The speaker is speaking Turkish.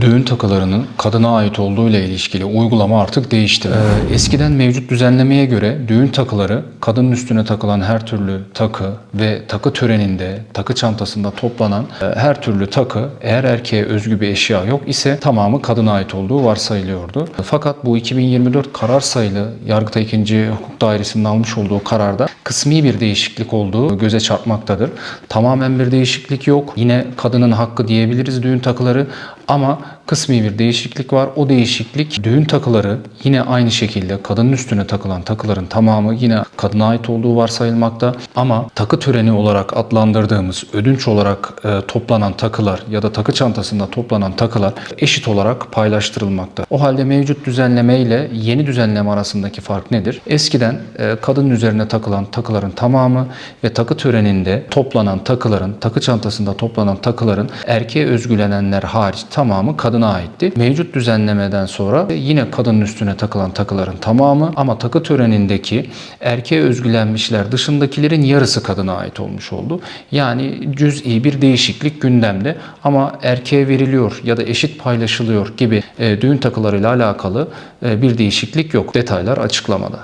Düğün takılarının kadına ait olduğu ile ilişkili uygulama artık değişti. Ee, eskiden mevcut düzenlemeye göre düğün takıları kadının üstüne takılan her türlü takı ve takı töreninde, takı çantasında toplanan e, her türlü takı eğer erkeğe özgü bir eşya yok ise tamamı kadına ait olduğu varsayılıyordu. Fakat bu 2024 karar sayılı Yargıtay 2. Hukuk Dairesi'nin almış olduğu kararda kısmi bir değişiklik olduğu göze çarpmaktadır. Tamamen bir değişiklik yok. Yine kadının hakkı diyebiliriz düğün takıları ama kısmi bir değişiklik var. O değişiklik düğün takıları yine aynı şekilde kadının üstüne takılan takıların tamamı yine kadına ait olduğu varsayılmakta. Ama takı töreni olarak adlandırdığımız ödünç olarak e, toplanan takılar ya da takı çantasında toplanan takılar eşit olarak paylaştırılmakta. O halde mevcut düzenleme ile yeni düzenleme arasındaki fark nedir? Eskiden e, kadının üzerine takılan takıların tamamı ve takı töreninde toplanan takıların, takı çantasında toplanan takıların erkeğe özgülenenler hariç tamamı kadına aitti. Mevcut düzenlemeden sonra yine kadının üstüne takılan takıların tamamı ama takı törenindeki erkeğe özgülenmişler dışındakilerin yarısı kadına ait olmuş oldu. Yani cüz'i bir değişiklik gündemde ama erkeğe veriliyor ya da eşit paylaşılıyor gibi e, düğün takılarıyla alakalı e, bir değişiklik yok. Detaylar açıklamada.